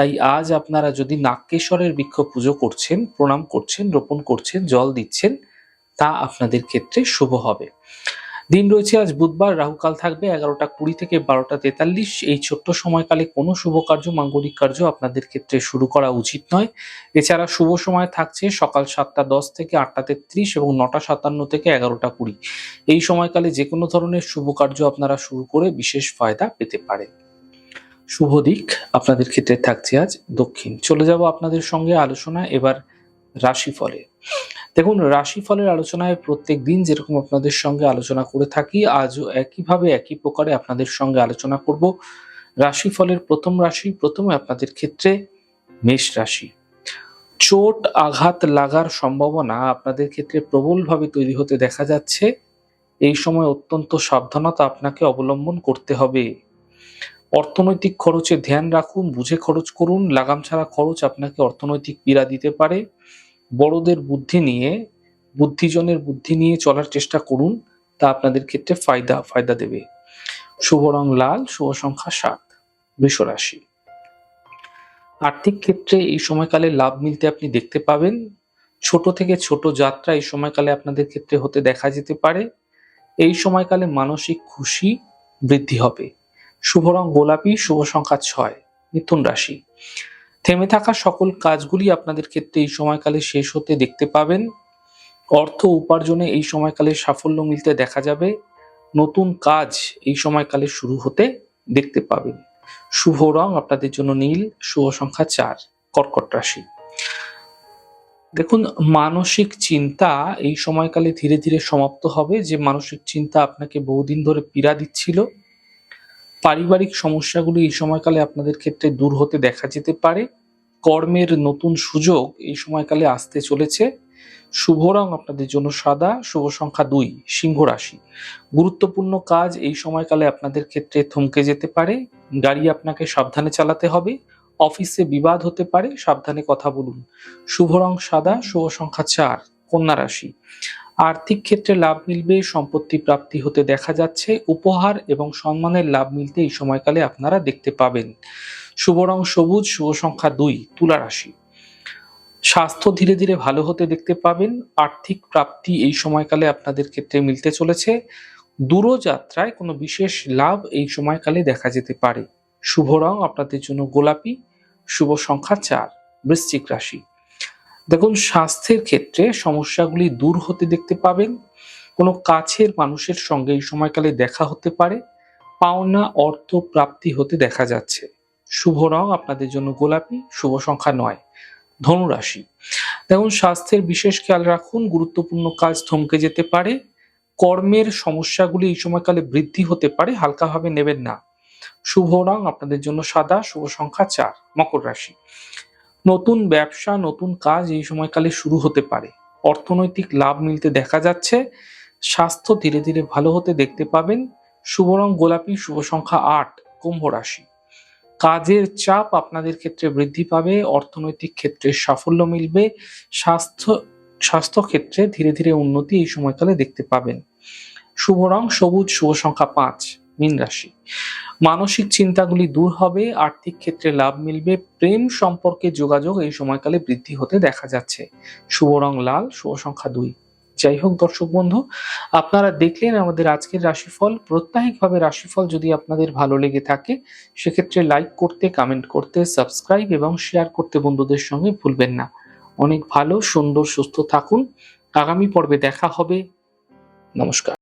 তাই আজ আপনারা যদি নাক্যেশ্বরের বৃক্ষ পুজো করছেন, প্রণাম করছেন, রোপণ করছেন, জল দিচ্ছেন, তা আপনাদের ক্ষেত্রে শুভ হবে। দিন রয়েছে আজ বুধবার, রাহুকাল থাকবে এগারোটা কুড়ি থেকে বারোটা তেতাল্লিশ। এই ছোট্ট সময়কালে কোনো শুভ কার্য, মাঙ্গলিক কার্য আপনাদের ক্ষেত্রে শুরু করা উচিত নয়। এছাড়া শুভ সময় থাকছে সকাল সাতটা দশ থেকে আটটা তেত্রিশ এবং নটা সাতান্ন থেকে এগারোটা কুড়ি। এই সময়কালে যে কোনো ধরনের শুভ কার্য আপনারা শুরু করে বিশেষ ফায়দা পেতে পারেন। শুভ দিক আপনাদের ক্ষেত্রে থাকছে আজ দক্ষিণ। চলে যাব আপনাদের সঙ্গে আলোচনা, এবার রাশিফলে। দেখুন, রাশিফলের আলোচনায় প্রত্যেক দিন যেরকম আপনাদের সঙ্গে আলোচনা করে থাকি, আজও একইভাবে একই প্রকারে আপনাদের সঙ্গে আলোচনা করব। রাশিফলের প্রথম রাশি, প্রথমে আপনাদের ক্ষেত্রে মেষ রাশি। চোট, আঘাত লাগার সম্ভাবনা আপনাদের ক্ষেত্রে প্রবলভাবে তৈরি হতে দেখা যাচ্ছে। এই সময় অত্যন্ত সাবধানতা আপনাকে অবলম্বন করতে হবে। অর্থনৈতিক খরচে ধ্যান রাখুন, বুঝে খরচ করুন। লাগাম ছাড়া খরচ আপনাকে অর্থনৈতিক পীড়া দিতে পারে। বড়দের বুদ্ধি নিয়ে, বুদ্ধিজনের বুদ্ধি নিয়ে চলার চেষ্টা করুন, তা আপনাদের ক্ষেত্রে ফায়দা ফায়দা দেবে। শুভ রং লাল, শুভ সংখ্যা সাত, বৃষ রাশি। আর্থিক ক্ষেত্রে এই সময়কালে লাভ মিলতে আপনি দেখতে পাবেন। ছোট থেকে ছোট যাত্রা এই সময়কালে আপনাদের ক্ষেত্রে হতে দেখা যেতে পারে। এই সময়কালে মানসিক খুশি বৃদ্ধি হবে। শুভ রং গোলাপি, শুভ সংখ্যা ছয়, মিথুন রাশি। থেমে থাকা সকল কাজগুলি আপনাদের ক্ষেত্রে এই সময়কালে শেষ হতে দেখতে পাবেন। অর্থ উপার্জনে এই সময়কালে সাফল্য মিলতে দেখা যাবে। নতুন কাজ এই সময়কালে শুরু হতে দেখতে পাবেন। শুভ রং আপনাদের জন্য নীল, শুভ সংখ্যা চার, কর্কট রাশি। দেখুন, মানসিক চিন্তা এই সময়কালে ধীরে ধীরে সমাপ্ত হবে। যে মানসিক চিন্তা আপনাকে বহুদিন ধরে পীড়া দিচ্ছিল পারিবারিক সমস্যাগুলি এই সময়কালে আপনাদের ক্ষেত্রে দূর হতে দেখা যেতে পারে। কর্মের নতুন সুযোগ এই সময়কালে আসতে চলেছে। শুভ রং আপনাদের জন্য সাদা, শুভ সংখ্যা দুই, সিংহ রাশি। গুরুত্বপূর্ণ কাজ এই সময়কালে আপনাদের ক্ষেত্রে থমকে যেতে পারে। গাড়ি আপনাকে সাবধানে চালাতে হবে। অফিসে বিবাদ হতে পারে, সাবধানে কথা বলুন। শুভ রং সাদা, শুভ সংখ্যা চার, কন্যা রাশি। আর্থিক ক্ষেত্রে লাভ মিলবে, সম্পত্তি প্রাপ্তি হতে দেখা যাচ্ছে, উপহার এবং সম্মানের লাভ মিলতে এই সময়কালে আপনারা দেখতে পাবেন। শুভ রং সবুজ, শুভ সংখ্যা দুই, তুলা রাশি। স্বাস্থ্য ধীরে ধীরে ভালো হতে দেখতে পাবেন, আর্থিক প্রাপ্তি এই সময়কালে আপনাদের ক্ষেত্রে মিলতে চলেছে। দূরযাত্রায় কোনো বিশেষ লাভ এই সময়কালে দেখা যেতে পারে। শুভ রং আপনাদের জন্য গোলাপি, শুভ সংখ্যা চার, বৃশ্চিক রাশি। দেখুন, স্বাস্থ্যের ক্ষেত্রে সমস্যাগুলি দূর হতে দেখতে পাবেন। কোনো কাছের মানুষের সঙ্গে এই সময়কালে দেখা হতে পারে। পাওনা অর্থ প্রাপ্তি হতে দেখা যাচ্ছে। শুভ রং আপনাদের জন্য গোলাপি, শুভ সংখ্যা নয়, ধনুরাশি। দেখুন, স্বাস্থ্যের বিশেষ খেয়াল রাখুন, গুরুত্বপূর্ণ কাজ থমকে যেতে পারে। কর্মের সমস্যাগুলি এই সময়কালে বৃদ্ধি হতে পারে, হালকাভাবে নেবেন না। শুভ রং আপনাদের জন্য সাদা, শুভ সংখ্যা চার, মকর রাশি। নতুন ব্যবসা, নতুন কাজ এই সময়কালে শুরু হতে পারে। অর্থনৈতিক লাভ মিলতে দেখা যাচ্ছে। স্বাস্থ্য ধীরে ধীরে ভালো হতে দেখতে পাবেন। শুভ রং গোলাপি, শুভ সংখ্যা আট, কুম্ভ রাশি। কাজের চাপ আপনাদের ক্ষেত্রে বৃদ্ধি পাবে, অর্থনৈতিক ক্ষেত্রে সাফল্য মিলবে, স্বাস্থ্য স্বাস্থ্য ক্ষেত্রে ধীরে ধীরে উন্নতি এই সময়কালে দেখতে পাবেন। শুভ রং সবুজ, শুভ সংখ্যা পাঁচ। মীন রাশি। মানসিক চিন্তাগুলি দূর হবে, আর্থিক ক্ষেত্রে লাভ মিলবে, প্রেম সম্পর্কে যোগাযোগ এই সময়কালে বৃদ্ধি হতে দেখা যাচ্ছে। শুভ রং লাল, শুভ সংখ্যা দুই। যাই হোক দর্শক বন্ধু, আপনারা দেখলেন আমাদের আজকের রাশিফল। প্রত্যাহিকভাবে রাশিফল যদি আপনাদের ভালো লেগে থাকে, সেক্ষেত্রে লাইক করতে কমেন্ট করতে সাবস্ক্রাইব এবং শেয়ার করতে বন্ধুদের সঙ্গে ভুলবেন না। অনেক ভালো, সুন্দর, সুস্থ থাকুন। আগামী পর্বে দেখা হবে। নমস্কার।